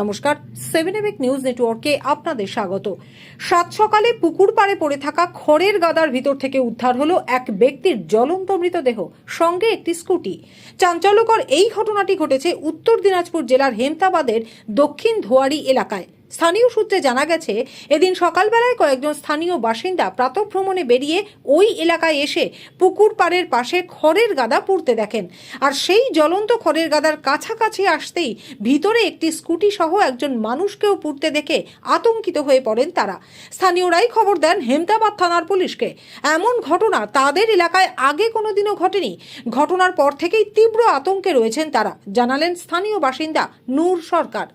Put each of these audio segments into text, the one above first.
নমস্কার seven এভিক news নেটওয়ার্কে আপনাদের স্বাগত। সাত সকালে পুকুর পাড়ে পড়ে থাকা খড়ের গাদার ভিতর থেকে উদ্ধার হলো এক ব্যক্তির জ্বলন্ত মৃতদেহ, সঙ্গে একটি স্কুটি। চাঞ্চল্যকর এই ঘটনাটি ঘটেছে উত্তর দিনাজপুর জেলার হেমতাবাদের দক্ষিণ ধোয়ারি এলাকায়। স্থানীয় সূত্রে জানা গেছে, এদিন সকালবেলায় কয়েকজন স্থানীয় বাসিন্দা প্রাতভ্রমণে বেরিয়ে ওই এলাকায় এসে পুকুর পাড়ের পাশে খড়ের গাদা পুড়তে দেখেন। আর সেই জ্বলন্ত খড়ের গাদার কাছাকাছি আসতেই ভিতরে একটি স্কুটি সহ একজন মানুষকেও পুড়তে দেখে আতঙ্কিত হয়ে পড়েন তারা। স্থানীয়রাই খবর দেন হেমতাবাদ থানার পুলিশকে। এমন ঘটনা তাদের এলাকায় আগে কোনোদিনও ঘটেনি। ঘটনার পর থেকেই তীব্র আতঙ্কে রয়েছেন তারা, জানালেন স্থানীয় বাসিন্দা নূর সরকার।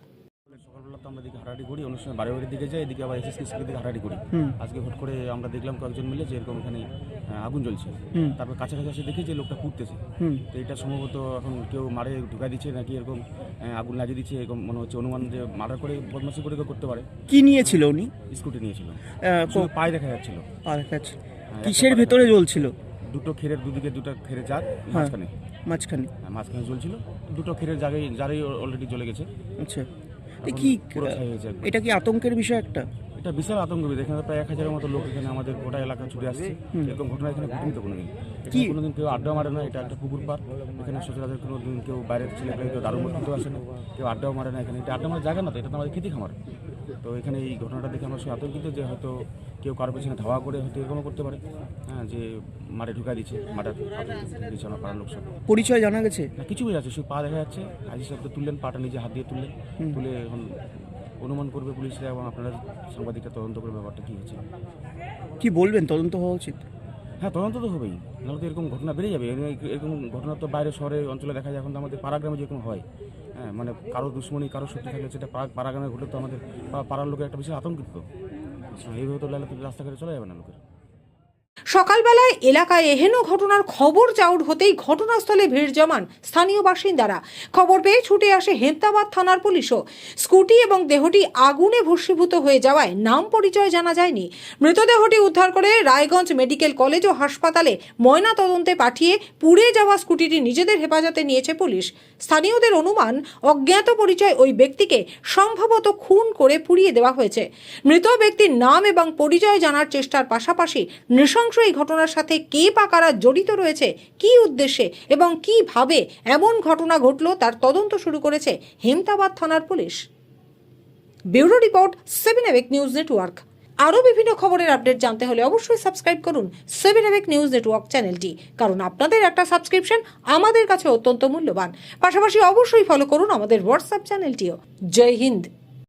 তো আমরা দিকে হাঁটাহাঁটি করি। অনেক বাড়ি বাড়ির দিকে যাই এদিকে আবার এসএসকে স্কুলের দিকে হাঁটাহাঁটি করি। আজকে হুট করে আমরা দেখলাম কয়েকজন মিলে যে এরকম এখানে আগুন জ্বলছে। তারপর কাছাকাছি এসে দেখি যে লোকটা পুড়তেছে তো এটা সম্ভবত এখন কেউ মারে দিচ্ছে নাকি এরকম আগুন লাগিয়ে দিচ্ছে এরকম মনে হচ্ছে অনুমান যে মার্ডার করে করে করতে পারে। কি নিয়েছিল উনি? স্কুটি নিয়েছিল। পায়ে দেখা যাচ্ছিল। কাছে হ্যাঁ, কিসের ভেতরে জ্বলছিল? দুটো খেরের দুদিকে দুটো খেরে জার হ্যাঁ। মাঝখানে। মাঝখানে। হ্যাঁ, মাঝখানে জ্বলছিল। দুটো খেরের জায়গায় যারাই অলরেডি জ্বলে গেছে। আচ্ছা। কি। এটা কি আতঙ্কের বিষয় একটা এটা বিশাল আতঙ্ক এখানে প্রায় এক হাজারের মতো লোক এখানে আমাদের গোটা এলাকা ছুটে আসছে। এরকম ঘটনা এখানে ঘটেনি তো কোনোদিন কি? কোনোদিন কেউ আড্ডা মারে না এটা একটা পুকুর পার এখানে সচরাচর কোনো দিন কেউ বাইরের ছেলে কেউ দারুণ খেতেও আসে না। কেউ আড্ডাও মারে না এখানে। এটা আড্ডা মারার জায়গা না তো এটা তো আমাদের খেতে খামার। তো এখানে এই ঘটনাটা দেখে আমরা সব আতঙ্কিত যে হয়তো কেউ কারোর পেছনে ধাওয়া করে হয়তো এরকমও করতে পারে। হ্যাঁ যে মাঠে ঢুকা দিচ্ছে মাটার দিচ্ছে আমার পাড়ার লোক সব পরিচয় জানা গেছে? না কিছু বোঝা যাচ্ছে শুধু পা দেখা যাচ্ছে। হাজি সাহেব তো তুললেন পাটা নিজে হাত দিয়ে তুললেন। তুলে এখন অনুমান করবে পুলিশরা এবং আপনারা সাংবাদিকরা তদন্ত করে ব্যাপারটা কী হয়েছে কি বলবেন? তদন্ত হওয়া উচিত। হ্যাঁ তদন্ত তো হবেই। নাহলে তো এরকম ঘটনা বেড়ে যাবে। এরকম- ঘটনা তো বাইরে শহরে অঞ্চলে দেখা যায়। এখন তো আমাদের পাড়াগ্রামে যেরকম হয় হ্যাঁ মানে কারও দুশ্মনী কারও শক্তি থাকলে সেটা পাড়া- পাড়াগ্রামে ঘটলে তো আমাদের পাড়ার লোকের একটা বিশাল আতঙ্কিত এইভাবে তো রাস্তাঘাটে চলে যাবে না লোকের। সকালবেলায় এলাকায় এহেন ঘটনার খবর চাউর হতেই ঘটনাস্থলে ভিড় জমান স্থানীয় বাসিন্দারা। খবর পেয়ে ছুটে আসে হেমতাবাদ থানার পুলিশও। স্কুটি এবং দেহটি আগুনে ভস্মীভূত হয়ে যাওয়ায় নাম পরিচয় জানা যায়নি। মৃতদেহটি উদ্ধার করে রায়গঞ্জ মেডিকেল কলেজ ও হাসপাতালে ময়না তদন্তে পাঠিয়ে পুড়ে যাওয়া স্কুটিটি নিজেদের হেফাজতে নিয়েছে পুলিশ। স্থানীয়দের অনুমান, অজ্ঞাত পরিচয় ওই ব্যক্তিকে সম্ভবত খুন করে পুড়িয়ে দেওয়া হয়েছে। মৃত ব্যক্তির নাম এবং পরিচয় জানার চেষ্টার পাশাপাশি নৃশংস এই ঘটনার সাথে কে বা কারা জড়িত রয়েছে, কী উদ্দেশ্যে এবং কীভাবে এমন ঘটনা ঘটল তার তদন্ত শুরু করেছে হেমতাবাদ থানার পুলিশ। ব্যুরো রিপোর্ট সেভেন এভেক নিউজ নেটওয়ার্ক। আরও বিভিন্ন খবরের আপডেট জানতে হলে অবশ্যই সাবস্ক্রাইব করুন সেভেন এভেক নিউজ নেটওয়ার্ক চ্যানেলটি, কারণ আপনাদের একটা সাবস্ক্রিপশন আমাদের কাছে অত্যন্ত মূল্যবান। পাশাপাশি অবশ্যই ফলো করুন আমাদের হোয়াটসঅ্যাপ চ্যানেলটিও। জয় হিন্দ।